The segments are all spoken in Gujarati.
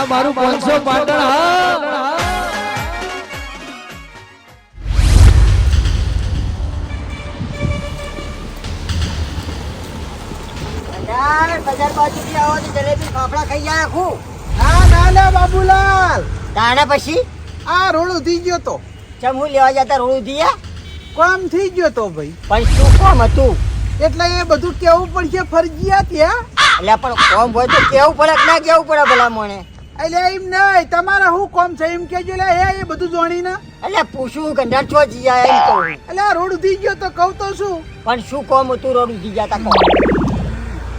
આ મારું પાંચસો પાટણ હા. યાર બજાર બાજુથી આવો તો જલેબી ફાફડા ખાઈ જાય આખું હા ના ના બાબુલાલ. તાણે પછી? આ રોડ ઉધી ગયો તો. ચમ હું લેવા જતા રોડ ગયા? કોમ થઈ ગયો તો ભાઈ. પણ શું કોમ હતું? એટલે એ બધું કેવું પડશે ફરજિયાત યા એટલે પણ કોમ હોય તો કેવું પડે ના કેવું પડે ભલા મને એટલે એમ નહીં તમારે શું કોમ છે? એમ કેજો લે હે એ બધું જોણીને. એટલે પૂછું ગંધાર છો જીયા એમ કહું. એટલે રોડ ઉધી ગયો તો કહું તો શું? પણ શું કોમ હતું રોડ ઉધી જતા કહો.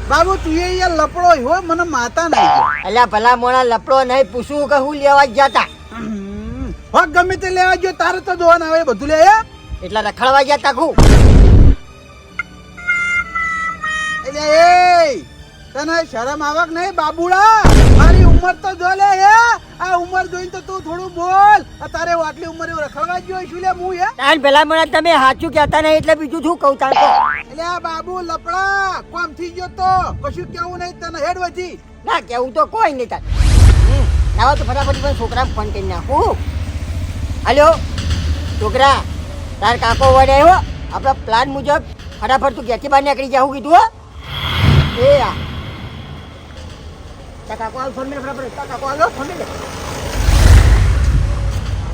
બાબુ તું એ યાર લપડો હો મને માતા નહીં એટલે ભલા મોણા લપડો નહીં પૂછું કે હું લેવા ગયા તા? હો ગમે તે લેવા ગયો તારે તો જોવાના આવે બધું લે હે. એટલે રખડવા તા ખું એટલે એ તને શરમ આવક નહીં બાબુડા? મારી ઉંમર તો જો લે હે. આ ઉંમર જોઈને તો તું થોડું બોલ. તારે આટલી ઉંમરે રખડવા ગયો છું લે હું હે. તાન પેલા મને તમે સાચું કહેતા નહીં એટલે બીજું શું કહું તાન એટલે આ બાબુ લપડા કોમ થઈ ગયો તો? કશું કેવું નહીં તને હેડ વધી. ના કેવું તો કોઈ નહીં તાન. લાવો તો ફટાફટ પણ છોકરા ફોન કરી નાખું હલો છોકરા તાર કાકો વડે આવ્યો. આપણા પ્લાન મુજબ ફટાફટ તું ઘેરથી બહાર નીકળી જાઉં કીધું હો. એ આ. કાકો આવ ફોન મેં ફટાફટ? કાકો આવ્યો? ફોન મેં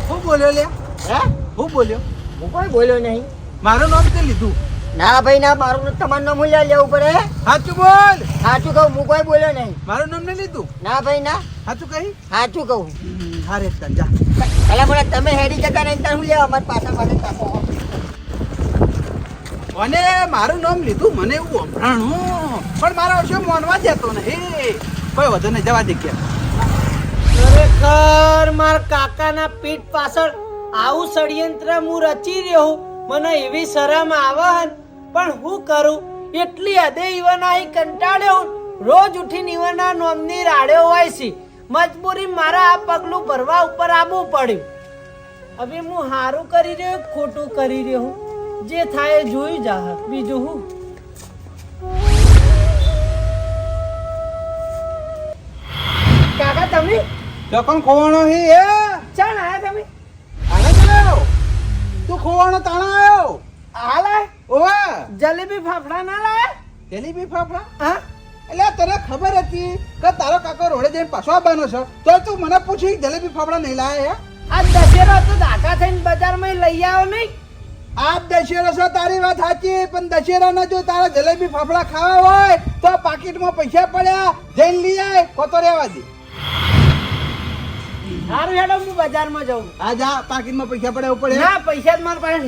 હું બોલ્યો લે? હે? હું બોલ્યો? હું કોઈ બોલ્યો નહીં. મારું નામ તે લીધું? ના ભાઈ ના મારું તમારું નામ મૂલ્ય લેવું પડે. સાચું બોલ. સાચું કહું હું કોઈ બોલ્યો નહીં. મારું નામ નહીં લીધું? ના ભાઈ ના. સાચું કહી? સાચું કહું. હારે તન જા. પેલા મને તમે હેરી જતા નહીં તાર હું લેવા? અમારી પાછા પાછળ કાકો અને મારું નામ લીધું મને એવું અભરાણું પણ મારા વર્ષે મોનવા જતો નહીં. કોઈ વધુ નહીં, જવા દે કે. ખરેખર માર કાકાના પીઠ પાછળ આવું ષડયંત્ર હું રચી રહ્યો મને એવી શરમ આવે પણ હું કરું? એટલી હદે ઈવન આઈ કંટાળ્યો રોજ ઉઠીને ઈવનના નોમની રાડ્યો હોય છે. મજબૂરી મારા આ પગલું ભરવા ઉપર આવવું પડ્યું. હવે હું સારું કરી રહ્યો ખોટું કરી રહ્યો જે થાય જોઈ જા બીજું હું? કાકા તમે? લખન ખોવાણો હી એ ચાલ આયા તમે. આના ચાલ્યો તું ખોવાનો તાણા આયા? ઓવે. જલેબી ફાફડા ના લાય? જલેબી ફાફડા? હા. એટલે તને ખબર હતી કે તારો કાકો રોડે જઈને પાછો આવવાનો છે. તો તું મને પૂછી જલેબી ફાફડા નહીં લાયા હે? આ દશેરા તો ધાકા થઈને બજારમાં લઈ આવો નહીં. આ દશેરો છે તારી વાત સાચી પણ દશેરાના જો તારા જલેબી ફાફડા ખાવા હોય તો પાકીટમાં પૈસા પડ્યા જઈને લઈ આય કોતો રહેવા દે. સારું હેડો હું બજારમાં જાઉં. આ જા પાકીટમાં પૈસા પડે પડે. ના પૈસા જ મારા પાસે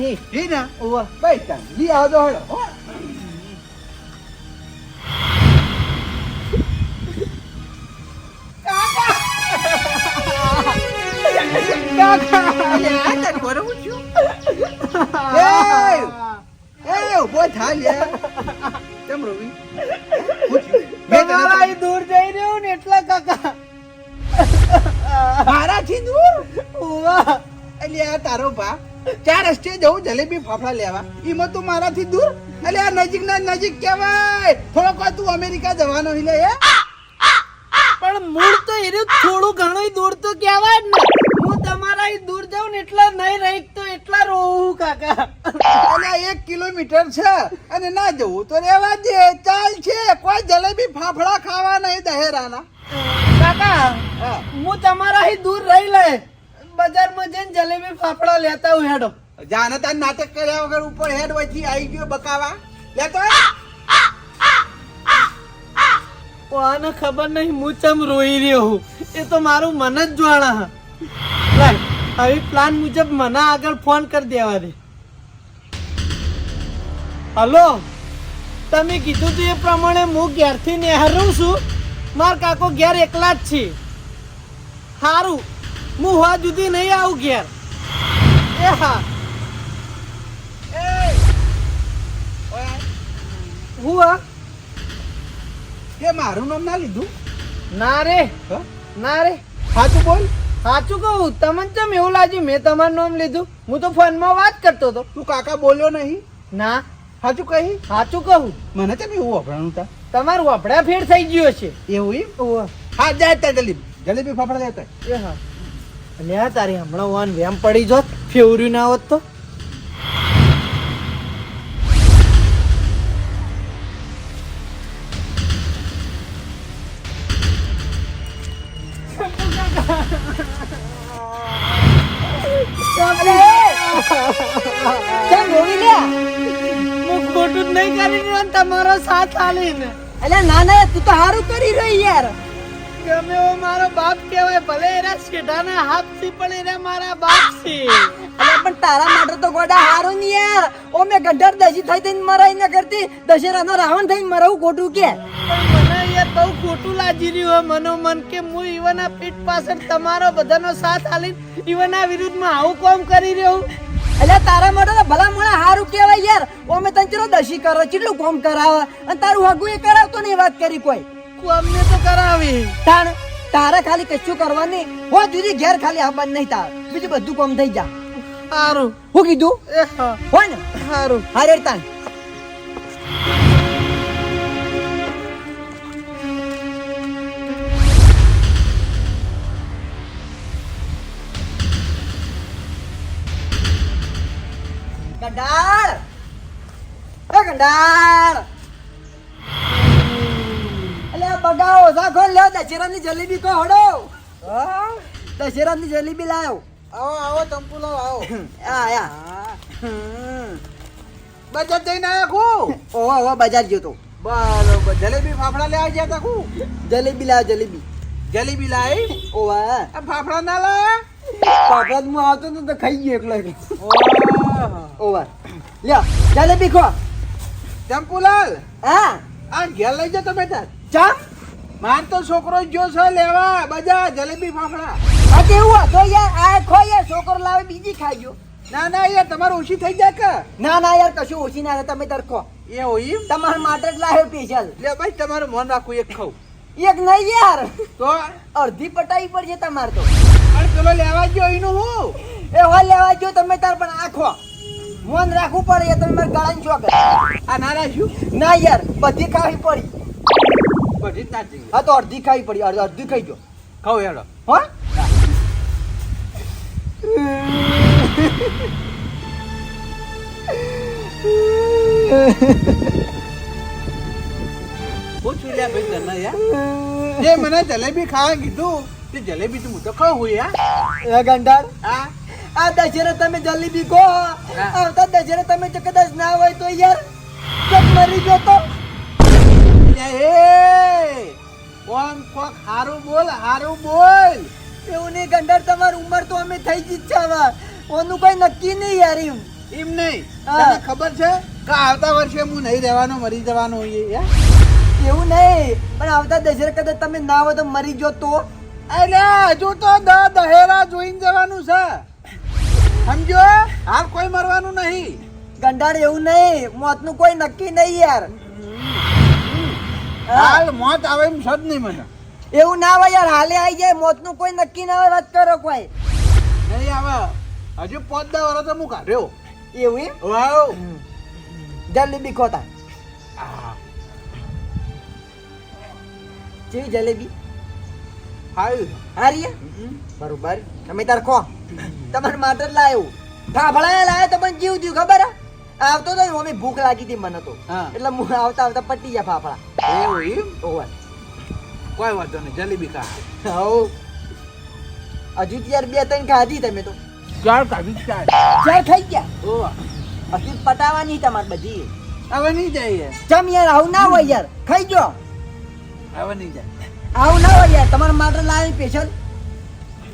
ને. ઓવા બસ લી આવજો હળો જવું જલેબી ફાફડા લેવા. એમાં તું મારાથી દૂર? એટલે આ નજીક ના નજીક કહેવાય. થોડોક વાર તું અમેરિકા જવાનો હિલે હે? પણ મૂળ તો એનું થોડું ઘણું દૂર તો કહેવાય ને. હું તમારા દૂર જાઉં ને એટલા નહીં રહી તો એટલા રોવું કાકા. અને એક કિલોમીટર છે અને ના જવું તો રેવા દે. ચાલ છે. કોઈ જલેબી ફાફડા ખાવા નહીં દહેરાના. કાકા હું. તમારા દૂર રહી લે બજારમાં જઈને જલેબી ફાફડા લેતા હું હેડો. જાને તાર નાટક કર્યા વગર ઉપર હેડ વચ્ચે આવી ગયો બકાવા. લે તો કોને ખબર નહીં, હું ચમ રોઈ રહ્યો હું? એ તો મારું મન જ જાણા હા. હવે પ્લાન મુજબ મને આગળ ફોન કરી દેવા દે. હલો? તમે કીધું તું એ પ્રમાણે હું ઘેરથી નેહરું છું. માર કાકો ઘેર એકલા જ છે. સારું હું હોવા જુદી નહીં આવું ઘેર. એ હા હું હા કે મારું નામ ના લીધું? ના રે. ના રે. સાચું બોલ. સાચું કહું? તમને કેમ એવું લાગ્યું? મેં તમારું નામ લીધું. હું તો ફોનમાં વાત કરતો હતો. તું કાકા બોલ્યો નહીં? ના. સાચું કહી? સાચું કહું. મને કેમ એવું અભરાણું તા? તમારું વપડા ફેર થઈ ગયો છે એવું એમ. હા જાય ત્યાં જલેબી. જલેબી ફાફડા લેતો એ હા. લે આ તારી હમણાં વાન વેમ પડી જોત. ફેવર્યું ના હોત તો. તમારો સાથ આલીને. એટલે ના ના તું તો સારું કરી રહી યાર. ગમે એવો મારો બાપ કહેવાય ભલે એરા શેઠાના હાથથી પણ એરા મારા બાપ છે. અરે પણ તારા માટે તો ગોડા હારું ને યાર. ઓ મે ગઢર દજી થઈ થઈને મરાઈ ન કરતી. દશેરાનો રાવણ થઈને મરવું ખોટું કે. મને યાર બહુ ખોટું લાગી રહ્યું હોય મનોમન કે હું ઈવના પીઠ પાછળ તમારો બધાનો સાથ આલીને ઈવનના વિરુદ્ધમાં આવું કામ કરી રહ્યો અલ્યા તારા માટે તો ભલા મને હારું કહેવાય યાર. ઓ મેં તને ચલો દશી કરો કેટલું કોમ કરાવે? અને તારું હગું એ કરાવતો નહીં વાત કરી કોઈ. અમને તો કરાવી? તાણ તારે ખાલી કશું કરવાની હો જુદી ઘેર ખાલી આવવાનું નહીં તાર. બીજું બધું કોમ થઈ જા. સારું હું કીધું? એ હોય ને સારું હારે તાણ. ગંડાળ. એ ગંડાળ. એટલે બગાવો સાખો લ્યો દશેરાની જલેબી કો હડો. દશેરાની જલેબી લાવ આવો આવો તંપુલો આવો. આ આ. બજાર જઈને ખું? ઓહો ઓહો બજાર ગયો તો. બરોબર. જલેબી ફાફડા લેવા ગયા તા ખું. જલેબી લાવ જલેબી. જલેબી લાવી ઓવા ફાફડા ના લાયા? ફાફડા માં આવતો તો તો ખાઈ ગયો એકલો એકલો. ઓહો. ઓવા લ્યો જલેબી ખો ચંપુલાલ હા. આ ઘેર લઈ જતો તમે તાર. ચા માર તો છોકરો જો છે લેવા બજા જલેબી ફાફડા. આ કેવું હતો યાર આ ખો યાર છોકરો લાવે બીજી ખાઈ ગયો. ના ના યાર તમારે ઓછી થઈ જાય કે? ના ના યાર કશું ઓછી ના તમે તાર ખો એ હોય? તમારા માટે જ લાવ્યો સ્પેશિયલ લે ભાઈ તમારું મન રાખવું એક ખાવ એક નહીં યાર. તો? અડધી પટાઈ પડશે તમારે તો. પણ પેલો લેવા ગયો એનું હું? એ હોય લેવા ગયો તમે તાર પણ આખો. મન રાખવું પડે એ તમે મારા ગળાની શોખ આ ના રાખ્યું? ના યાર બધી ખાવી પડી. બધી જ હા તો અડધી ખાવી પડી અડધી અડધી ખાઈ ગયો. ખાવ હેડો. હો? ભાઈ તને યાર જે મને જલેબી ખાવા કીધું. તે જલેબી તું તો ખાવ હું યાર ગંડાર હા? આ દશેરા તમે જલેબી કહો આવતા દશેરા તમે જો કદાચ ના હોય તો યાર ચક મરી ગયો તો એ કોમ કોક હારું બોલ હારું બોલ. એવું નહીં ગંડર તમારી ઉંમર તો અમે થઈ જ છે હવે. ઓનું કઈ નક્કી નહીં યાર એમ. એમ નહીં. તને ખબર છે કે આવતા વર્ષે હું નહીં રહેવાનો મરી જવાનો હોઈએ એવું નહીં પણ આવતા દશેરા કદાચ તમે ના હોય તો મરી જો તો અરે હજુ તો દહેરા જોઈને જવાનું છે. સમજો? હાલ કોઈ મરવાનું નહીં. ગંડાળ એવું નહીં મોતનું કોઈ નક્કી નહીં યાર. હાલ મોત આવે એમ છે નહીં મને. એવું ના હોય યાર હાલે આવી જાય મોતનું કોઈ નક્કી ના હોય વાત કરો કોઈ. નહીં આવે. હજુ પાંચ દસ વર્ષ તો હું કાઢ્યો. એવું વાવ. જલેબી ખોતા આ, જેવી જલેબી? હાલ. હારી બરોબર. તમે તાર ખો. તમારે માટે જ લાવ્યો ફાફડા લાવ્યો તો પણ જીવ થયું ખબર? આવતો તો મમ્મી ભૂખ લાગી હતી મને તો. એટલે હું આવતા આવતા પટી ગયા ફાફડા. એવું એમ? ઓવર કોઈ વાંધો નહીં જલેબી ખા. હવ હજુ ત્યાર બે ત્રણ ખાધી તમે તો. ચાર ખાધી ચાર. ચાર ખાઈ ગયા? ઓવા. હજુ પટાવાની તમારે બધી. હવે નહીં જાય ચમ યાર આવું ના હોય યાર. ખાઈ ગયો. હવે નહીં જાય. આવું ના હોય યાર તમારા માટે લાવી સ્પેશિયલ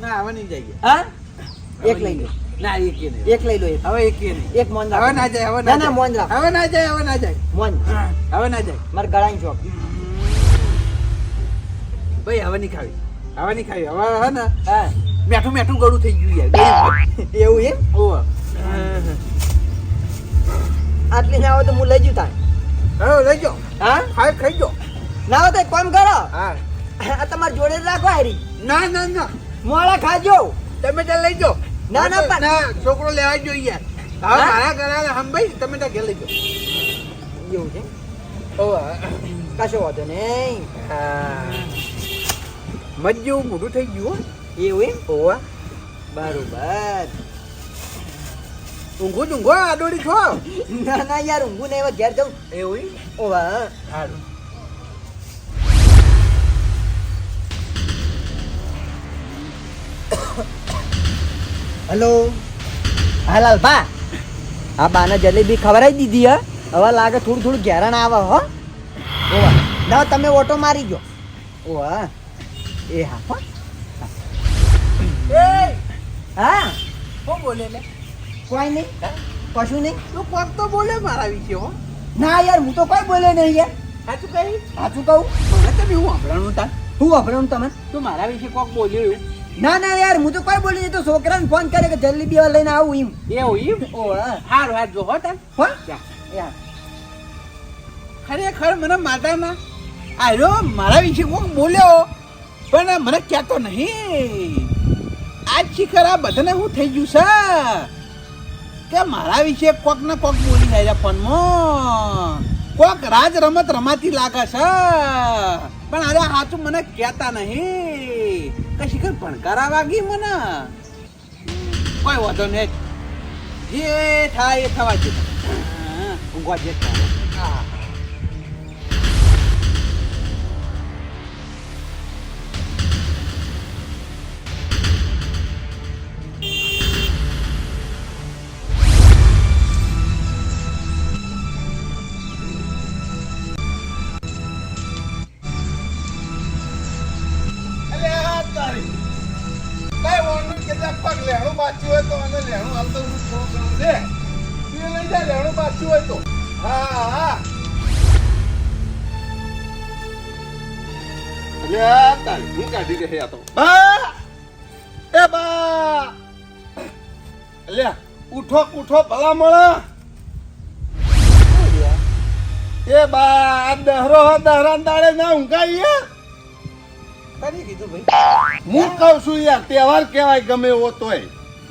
ના હવે નહીં જાય. હા? એક લઈ લો. ના એક એક લઈ લો હવે એક એક મોન હવે ના જાય હવે ના મોન હવે ના જાય હવે ના જાય. મોન. હવે ના જાય. મારે ગળાની શોખ ભાઈ હવે નહીં ખાવી. હવે નહીં ખાવી. હવે હે ને હા. મેઠું મેઠું ગળું થઈ ગયું યાર. એવું એમ ઓવા. આટલી ના આવે તો હું લઈ જઉં તાર. હવે લઈ જાઓ. હા? ખાઈ ખાઈ જાઓ. ના આવે તો એક કામ કરો. હા. આ તમાર જોડે રાખો હારી. ના ના ના. મોળા ખાજો. તમે તો લઈ જો ના, ના, પણ- ના છોકરો લેવા જોઈએ. હા? મારા ઘરે હમ ભાઈ તમે તો ઘેર લઈ જો એવું છે? ઓવા. કશો વાંધો નહીં. મત જેવું મોટું થઈ ગયું એવું એમ? ઓવા બરોબર. ઊંઘું ઊંઘો આડોડી છો. ના ના યાર ઊંઘું નહીં ઘેર જાઉં. એવું? ઓવા સારું હલો. હા લાલભા. આ બાને જલેબી ખવડાવી દીધી હે. હવે લાગે થોડું થોડું ઘેરણ આવે હો. ઓવા. ના તમે ઓટો મારી ગયો. ઓવા. એ હા હો. એ હા. શું બોલે લે? કોઈ નહીં. કશું નહીં. તું કોક તો બોલે મારા વિશે હો. ના યાર હું તો કોઈ બોલે નહીં યાર. સાચું કહી? સાચું કહું? મને તમે હું સાંભળવાનું તા હું વાપરું તમે તું મારા વિશે કોક બોલ્યું ના ના યાર હું તો કોઈ બોલી તો છોકરાને ફોન કરે કે જલેબી વાળા લઈને આવું એમ. એવું એમ? ઓ હારું હાર જો હો તાર હો? યાર ખરેખર મને માતાના આર્યો મારા વિશે કોક બોલ્યો પણ મને કહેતો નહીં. આજ શિખર આ બધાને શું થઈ ગયું છે કે મારા વિશે કોક ને કોક બોલી જાય છે ફોનમાં. કોક રાજ રમત રમાતી લાગે છે પણ અરે સાચું મને કહેતા નહીં. કે શિખર ભણકારા વાગી મને? કોઈ વાંધો નહીં. જે થાય એ થવા દે. ઊંઘવા જે થાય હા. ઉઠો મળે એ બા આ દહરો હો દહરાન દાડે ના ઊંઘાઈએ કને કીધું ભાઈ? હું કહું છું યાર તહેવાર કહેવાય ગમે એવો તોય.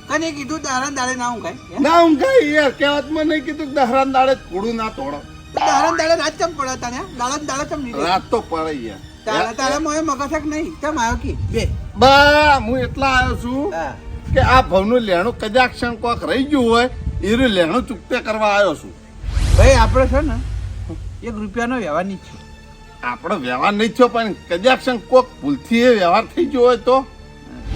કને કીધું દહરા દાડે ના ઊંઘાય? ના ઊંઘાય યાર કહેવતમાં નહીં કીધું દહરા દાડે કુડું ના તોડો. દહરા દાડા રાત ચમ પડે તને? દાડા દાડે ચમ નહીં રાત તો પડે યાર. તારા તારા મોય મગસક નહીં. ચમ આવ્યો કી? બે. બા હું એટલા આવ્યો છું કે આ ભવનું લેણું કદાચ ક્ષણ કોક રહી ગયું હોય એનું લેણું ચૂકતે કરવા આવ્યો છું. ભાઈ આપણે છે ને એક રૂપિયાનો વ્યવહાર નહીં થયો. આપણો વ્યવહાર નહીં થયો પણ કદાચ કોક ભૂલથી એ વ્યવહાર થઈ ગયો હોય તો?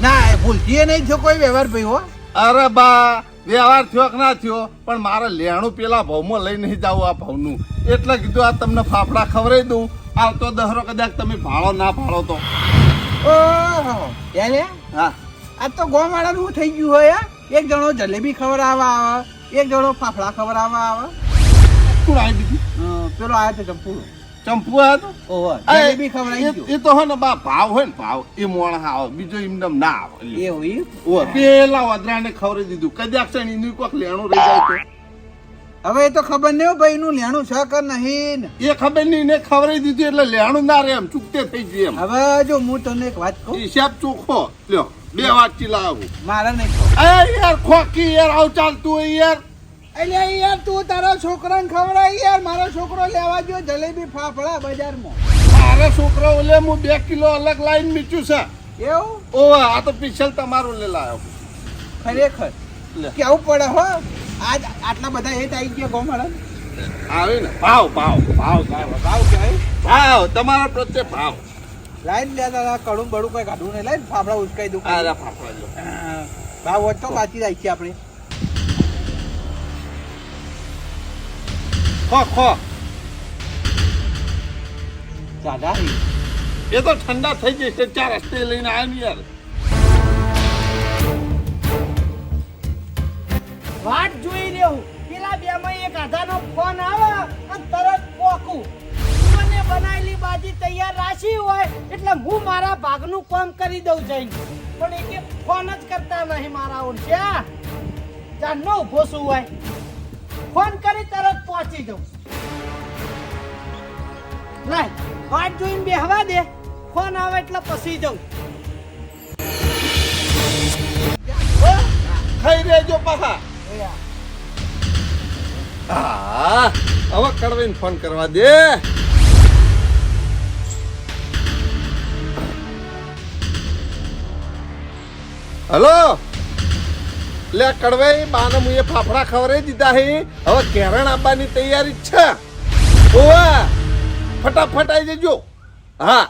ના એ ભૂલથી એ નહીં થયો કોઈ વ્યવહાર ભાઈ હો. અરે બા વ્યવહાર થયો કે ના થયો? પણ મારે લેણું પેલા ભાવમાં લઈ નહીં જવું આ ભાવનું. એટલે કીધું આ તમને ફાફડા ખવડાવી દઉં. આવતો દહરો કદાચ તમે ભાડો ના ભાડો તો. ઓહો હા. આ તો ગોમાળાનું થઈ ગયું હોય? એક જણો જલેબી ખવડાવવા આવે એક જણો ફાફડા ખવડાવવા આવે. કોણ આવી દીધી પેલો આવ્યો તો ચંપુડો ચંપુ આવ્યો તો? ઓહો એ- જલેબી ખવડાવી એ- એ તો હે ને બા ભાવ હોય ને ભાવ. એ મોણ આવે બીજો એમ ના આવે. ગયો એવું ઈ? ઓ પેલા વદરાને ખવડાવી દીધું. કદાચ એનું કોક લેણું રહી જાય હવે એ તો ખબર નહીં ભાઈ એનું લેણું છે કે નહીં એ ખબર નહીં ને ખવડાવી દીધું એટલે લેણું ના રહે એમ ચૂકતે થઈ ગયું એમ. હવે જો હું તને એક વાત કહું. હિસાબ ચોખ્ખો. લ્યો. બે વાત લાવું મારે નહીં અરે યાર ખોકી યાર આવ ચાલતું હોય યાર એટલે યાર તું તારા છોકરાને ખવડાવી યાર મારો છોકરો લેવા ગયો જલેબી ફાફડા બજારમાં મારા છોકરો ઓલે હું બે કિલો અલગ લાઈન મીચું છે એવું ઓ આ તો પિછલ તમારું લે લાવ્યો ખરેખર. કેવું પડે હો આજ આટલા બધા હેત આવી ગયા ગોમાળા આવે ને ભાવ ભાવ ભાવ ભાવ ભાવ ભાવ તમારા પ્રત્યે ભાવ લાઈન લે દાદા કડું બડું કઈ કાઢવું નહીં. લાઈન ફાફડા ઉચકાઈ દઉં. હા ફાફડા. ભાવ વધતો બાકી જાય છે આપણે. ખો ખો. દાદા એ તો ઠંડા થઈ જશે ચાર રસ્તે લઈને આવ્યો ને યાર. વાટ જોઈ રહ્યો. પેલા બે માં એક આધાનો ફોન આવે અને તરત પોકું. મને બનાવેલી બાજી તૈયાર રાખી હોય એટલે હું મારા ભાગનું કામ કરી દઉં જઈને. પણ એ કે ફોન જ કરતા નહીં મારા ઓળખ્યા જાનનો ઊભો શું હોય ફોન કરી તરત પહોંચી જાઉં. લાય વાટ જોઈને બેહવા દે ફોન આવે એટલે પછી જાઉં. ખાઈ રેજો પાછા. હા હવે કડવીને ફોન કરવા દે. હલો? લે કડવાઈ બાને મુએ ફાફડા ખવડાવી દીધા હે. હવે કેરણ આવવાની તૈયારી છે. ઓવા ફટાફટ આવી જજો. હા.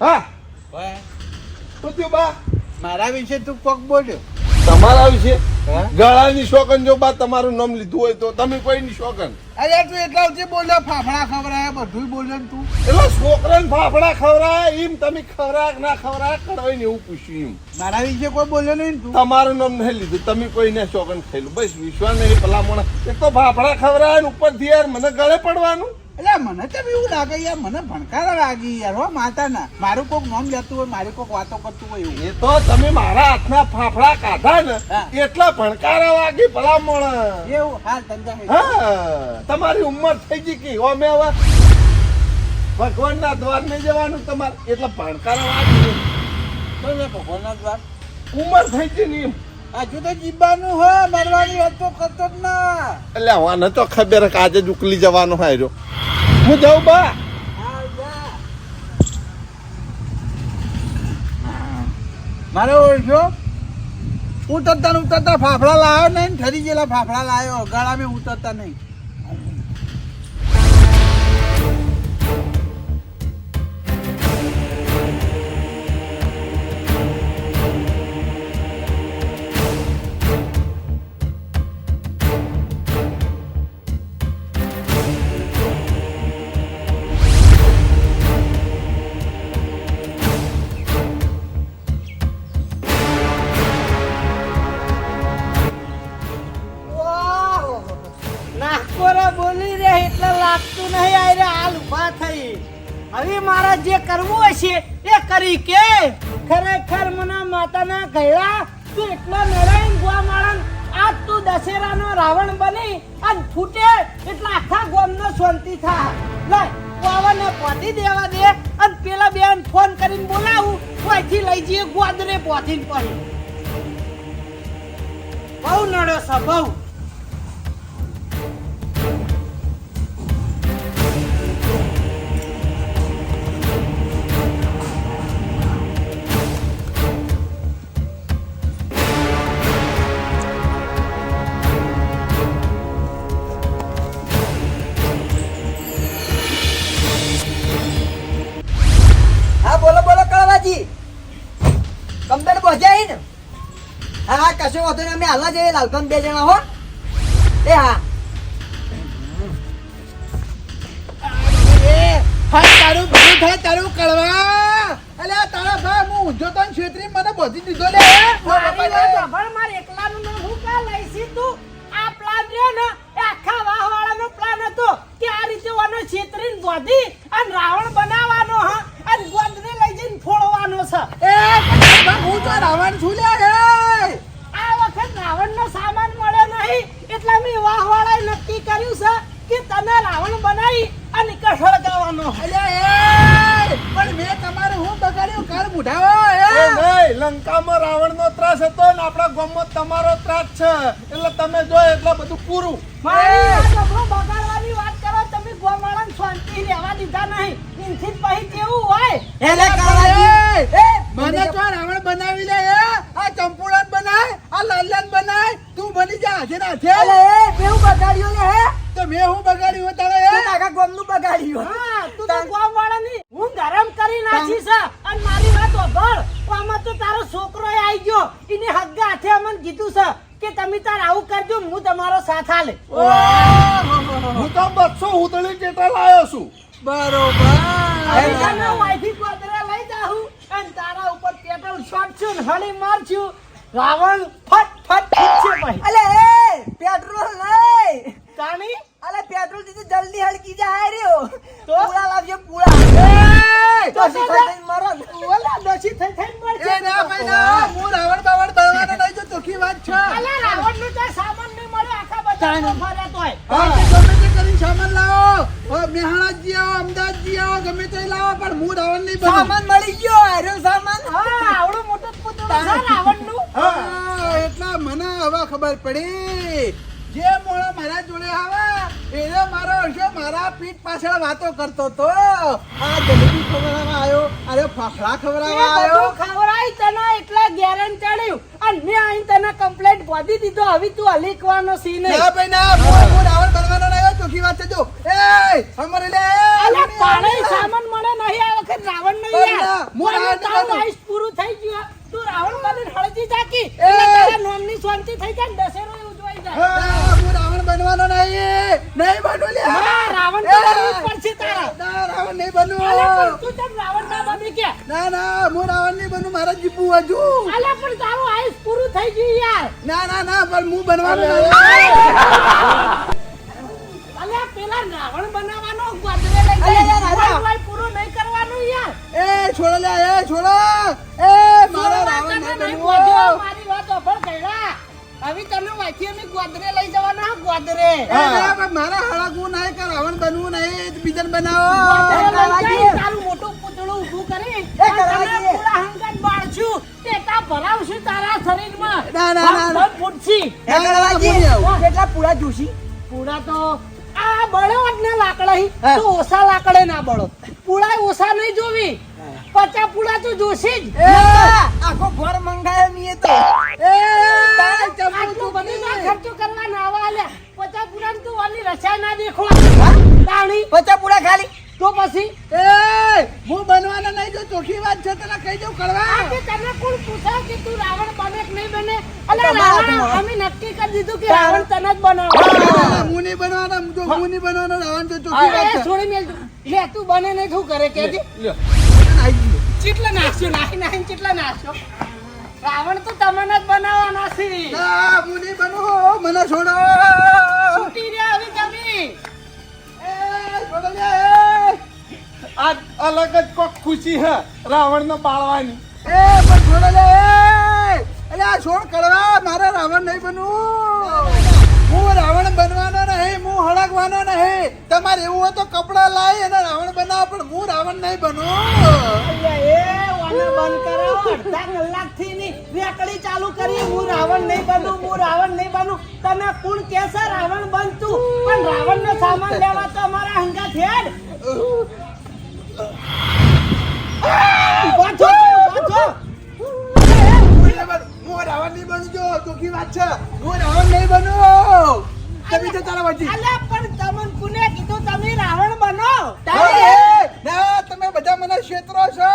હા. શું થયું બા? મારા વિશે તું કોક બોલ્યો? તમારા વિશે? ગળાની શોકન જો બા તમારું નામ લીધું હોય તો. તમે કોઈની શોકન? અરે તું એટલા ઉચી બોલ્યો ફાફડા ખવરાય બધું બોલ્યો ને તું. એટલે છોકરાને ફાફડા ખવડાય એમ તમે ખવરાક ના ખવરાક કડવાઈ ને એવું પૂછ્યું એમ મારા વિશે કોઈ બોલ્યો નહીં તું. તમારું નામ નહીં લીધું તમે કોઈને શોકન થયેલું બસ વિશ્વાસ નહીં પેલા મોણા એક તો ફાફડા ખવરાય ને ઉપરથી યાર મને ગળે પડવાનું. એટલે મને તો એવું લાગે યાર? મને ભણકારા લાગી યાર હો માતાના. મારું કોક નામ લેતું હોય મારી કોક વાતો કરતું હોય એવું. એ તો તમે મારા હાથના ફાફડા કાઢા ને એટલા ભણકારા વાગી ભલા મોણા એવું હાલ ધંધા તમારી ઉંમર થઈ ગઈ કે અમે હવે? ભગવાનના દ્વાર નહીં જવાનું તમારે એટલા ભણકાર વાગી ભગવાનના દ્વાર? ઉંમર થઈ ગઈ ને એમ. હજુ તો જીવવાનું હોય મરવાની વાત તો કરતો જ ના. એટલે મને તો ખબર કે આજે જ ઉકલી જવાનો હાર્યો હું જાઉં બા. મારે ઓળખ્યો? ઉતરતા ને ઉતરતા ફાફડા લાવ્યો નહીં ને ઠરી ગયેલા ફાફડા લાવ્યો ગાળા મેં ઉતરતા નહીં. ગયડા તું એટલો નરાયણ ગોવા માણસ આજ તું દશેરાનો રાવણ બની અને ફૂટે એટલે આખા ગોમનો શાંતિ થા લે પાવાને પોતી દેવા દે અને પેલા બેન ફોન કરીને બોલાવું. અહીંથી લઈ જઈએ ગોદરે પોતીને પણ બહુ નડો છે નહીં અમે હાલવા જઈએ લાલકોન બે જણા હો. એ હા. બનાવી લે આ ચંપુડા બનાય આ લાલ્યાન બનાય. તું બની જા હાથે ના છે અલે એ કેવું બગાડ્યું ને હે? તો મેં હું બગાડ્યું તારે તું એ ગોમનું બગાડ્યું હા. તું તો ગોમાળાની હું ગરમ કરી નાખી છે અને મારી વાત સાંભળ આમાં તો તારો છોકરો આવી ગયો. એને હગ્ગા હાથે અમને કીધું છે કે તમે તાર આવું કરજો હું તમારો સાથ આલે. હું તો બસો ઉતળી જેટલા લાયો છું. બરોબર. વાઈફી ગોદરા લઈ જાઉં અને તારા પેટ્રોલ છોડશું ને હળી મારશું રાવણ ફટ ફટ છે ભાઈ. અલે એ પેટ્રોલ નહીં. તાણી અલે પેટ્રોલથી તો જલ્દી હળકી જાય રહ્યો તો? પૂરા લાવજો પૂરા તો તો શીખાય તઈને મરો. ઓલા દોશી થઈ થઈ મરશે એ ના ભાઈ ના. હું રાવણ બાવણ તળવાનો નહીં જો ચોખ્ખી વાત છે. અલે રાવણનું તો સામાન નહીં મળે આખા બધા ફરે તોય હા. ગમે તે કરીને સામાન લાવો. ઓ મેહાણા આવો અમદાવાદજી આવો ગમે તે લાવો પણ હું રાવણ નહીં બનું. સામાન મળી ગયો હાર્યો સામાન. હા આવડું મોટું પૂતળું છે. રાવણનું હા, એટલા મને હવે ખબર પડી. જે મોણો મારા જોડે આવે એને મારો હશો મારા પીઠ પાછળ વાતો કરતો તો. આ જલેબી ખવડાવવા આવ્યો અરે ફાફડા ખવડાવવા આવ્યો. બધું તને એટલા ગેરન ચડ્યું. અને મેં અહીં તને કમ્પ્લેટ બોધી દીધો હવે તું હલીકવાનો સી નહીં ના ભાઈ ના હું રાવણ બનવાનો આવ્યો વાત છે જો. એ અમારે લે અલા પાડે સામાન મળે નહીં આ વખત રાવણ નહીં યાર. મોરા મને નહીં આયુષ પૂરું થઈ ગયું. તું રાવણ બની હળજી જાકી એ! તારા નોમની શાંતિ થઈ જાય ને દશેરો ઉજવાઈ જાય. હા, રાવણ બનવાનો નહીં. નહીં બનું લે. હા રાવણ તો બનવું છે તારા. ના રાવણ નહીં બનું અલા તું કેમ રાવણ ના બની કે ના ના હું રાવણ નહીં બનું મારા જીપું હજુ. અલા પણ તારું આઈસ પૂરું થઈ ગયું યાર. ના ના ના પણ હું બનવાનો નહીં. રાવણ બનાવવાનો ગોદરે લઈ જાય અલ્યા. નહીં કરવાનું યાર. એ છોડો લે એ છોડો. એ મારા રાવણ નહીં નહીં મારી વાત સાંભળ ગયડા. હવે તને વાંચી અમે ગોદરે લઈ જવાના ગોદરે એ ના, પણ મારા હળગવું નહીં કે રાવણ બનવું નહીં બીજાને બનાવો. તારું મોટું પૂતળું ઊભું કરી. પૂરા બાળશું, ટેટા ભરાવશું તારા શરીરમાં. ના, ના, ના, ના. ભમ ભમ ફૂટશી. કેટલા પૂરા જોશી? પૂરા તો આ બળો જ ને લાકડા તો ઓસા લાકડે ના બળો. પુળા ઓછા નહીં જોવી. પચા પુળા તો જોશી જ. આખો ઘર મંગાયો મીએ તો. એ! તો બધું ના ખર્ચો કરવા ના આવે આલ્યા. પચા પુળા તો ઓલી રચાય ના દેખો. તાણી. પચા પુળા ખાલી? તો પછી? ચોખ્ખી વાત છે તને કહી દઉં કડવા. આજે તને કોણ પૂછે કે તું રાવણ બને કે નહીં બને? અલે રાવણ અમે નક્કી કરી દીધું કે રાવણ તને જ બનાવવાનો હું નહીં બનવાનો જો હું. નહીં બનવાનો રાવણ તો ચોખી વાત છે. છોડી મેલ. લે તું બને નહીં શું કરે કે ચેટલા નાખ્યો નાખી નાખીને ચેટલા નાખ્યો રાવણ તો તમને જ બનાવવાના છે. ના, હું નહીં બનવું મને છોડો. છૂટી રહ્યા હવે તમે એ, છોડો લે, આ અલગ જ કોક ખુશી હે રાવણ ને બાળવાની એ પણ છોડો લે એ. આ છોડ કરવા મારે રાવણ નહીં બનવું. હું રાવણ બનવાનો નહીં હું હળગવાનો નહીં. તમારે એવું હોય તો કપડા લાવી અને રાવણ બનાવો પણ હું રાવણ નહીં બનું અલ્યા, એ વાને બંધ કરો અડધા કલાકથી ની રેકડી ચાલુ કરી હું રાવણ નહીં બનું હું રાવણ નહીં બનું તને કોણ કેસે રાવણ બનતું? પણ રાવણ નો સામાન લેવા તો અમારા હંગા હેડ. રાવણ નહીં બનું જો ચોખ્ખી વાત છે. હું રાવણ નહીં બનું. તમે તો તારા વચ્ચે અલે પણ તમને કોને કીધું તમે રાવણ બનો? ના તમે બધા મને ક્ષેત્રો છો.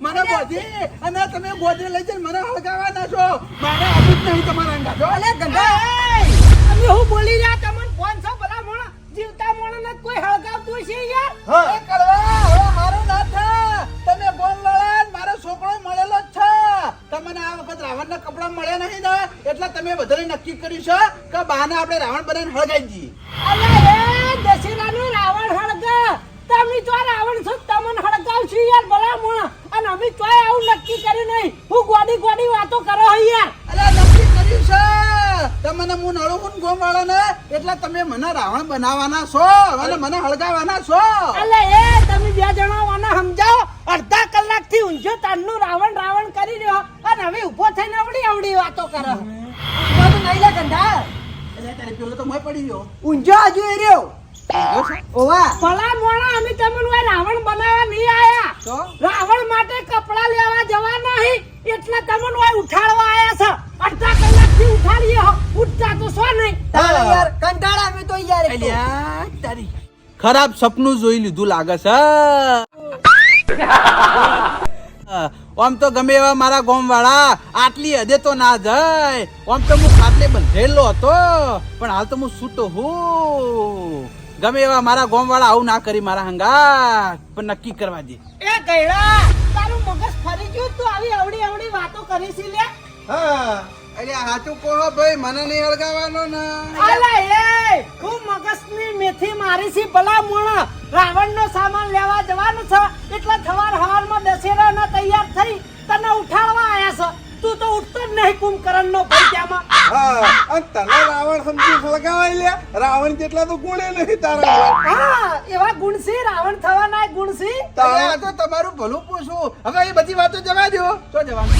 મને બોધી અને તમે બોધી લઈ જઈને મને હળગાવાના છો. મારે આવું જ નહીં તમારા અંગા જો અલે ગંગા! તમે હું બોલી રહ્યા રાવણ બનાવીને હળગાઈ દઈએ. અલ્યા એ દશેરાનું રાવણ હળગા. તમે તો રાવણ છો તમને હળગાવશું યાર ભલા મોણા અને અમે તો આવું નક્કી કરી નહીં. હું ગોડી ગોડી વાતો કરો હો યાર. નક્કી કર્યું છે. તમને હું નળું હું ગોમ વાળો ને એટલે તમે મને રાવણ બનાવવાના છો અને મને હળગાવવાના છો. અલે એ તમે બે જણા મને સમજાવો અડધા કલાકથી ઊંઝો તારનું રાવણ રાવણ કરી રહ્યો અને હવે ઊભો થઈને આવડી આવડી વાતો કરો તો નહીં લે ગંધા એટલે તારે પેલો તો મોય પડી ગયો. ઊંઝો હજુ એ રહ્યો. ઓવા. ભલા મોણા અમે તમને રાવણ બનાવવા નહીં આયા. તો? રાવણ માટે કપડા લેવા જવા નહીં. એટલે તમને ઓય ઉઠાડવા આયા છે. અડધા કલાકથી ઉઠાડીએ ઉઠતા તો સો નહીં. તારે યાર કંટાળા અમે તો યાર એક તો. અલ્યા તારી. ખરાબ સપનું જોઈ લીધું લાગે છે. આમ તો ગમે એવા મારા ગોમ વાળા આટલી હદે તો ના જાય. આમ તો હું ખાટલે બંધેલો હતો પણ હાલ તો હું છૂટો હું. ગમે એવા મારા ગોમ વાળા આવું ના કરી મારા હંગા પણ નક્કી કરવા દે. એ ગયડા તારું મગજ ફરી ગયું તું આવી અવડી અવડી વાતો કરી છે લે હા. અરે હાચું કહો ભાઈ મને નહીં હળગાવાનો ને. અલા એ હું મગજની મેથી મારી છે ભલા મોણા. રાવણનો સામાન લેવા જવાનું છે એટલે સવાર સવારમાં દશેરા તૈયાર થઈ તને ઉઠાડવા આયા છે. તું તો ઉઠતો જ નહીં કુંભકરણ નો પૈસામાં હા અને તને રાવણ સમજી સળગાવાય લે. રાવણ જેટલા તો ગુણે નહીં તારા હા એવા ગુણસી રાવણ થવાના ગુણસી અરે આ તો તમારું ભલું પૂછું હવે એ બધી વાતો જવા દો તો જવાનું.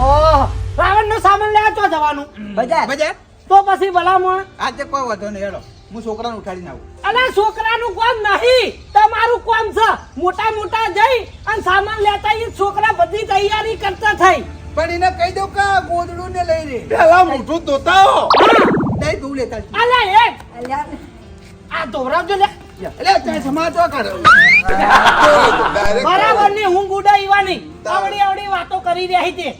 ઓહ રાવણ નો સામાન લેવા તો જવાનું. બજાર? બજાર? તો પછી ભલામણ? આજે કોઈ વધો નહીં હેડો. હું છોકરાને ઉઠાડીને આવું. અલા છોકરાનું કામ નહીં. તમારું કામ છે. મોટા મોટા જઈ અને સામાન લેતા ઈ છોકરા બધી તૈયારી કરતા થઈ. પણ એને કહી દઉં કે ગોદડું ને લઈ રે પેલા મોઢું ધોતાઓ દઈ તું લેતા જ. અલા એક આ ધોરાવજો લે. બરાબરની હું ગુડા ઈવાની આવડી આવડી વાતો કરી રહી છે.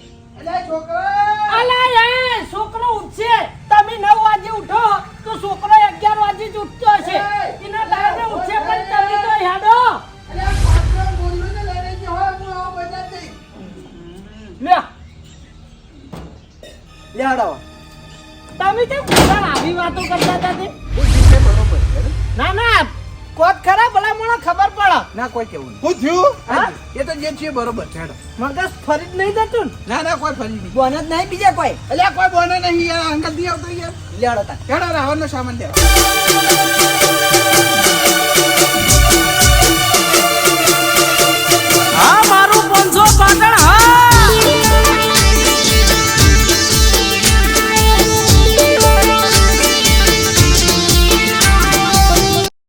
અલા એ છોકરો! ઉઠશે. તમે નવ વાગે ઉઠો તો છોકરો અગિયાર વાગે જ ઉઠતો હશે. એના ઉઠશે પણ તમે તો હેડો. તમે કેમ આવી વાતો કરતા હતા? કોત ખરા ભલા મને ખબર પડે. ના કોઈ કેવું હું થયું? હા? એ તો જે છે બરોબર છે મગજ ફરી જ નહીં જતું ના? ના કોઈ ફરી નહીં. બોન જ નહીં બીજા કોઈ? એટલે કોઈ બોને નહીં યાર અંકલ દી આવતો યાર. લેડો તા કેડો રાવણનો સામાન લેવા. હા મારું 500 પાટણ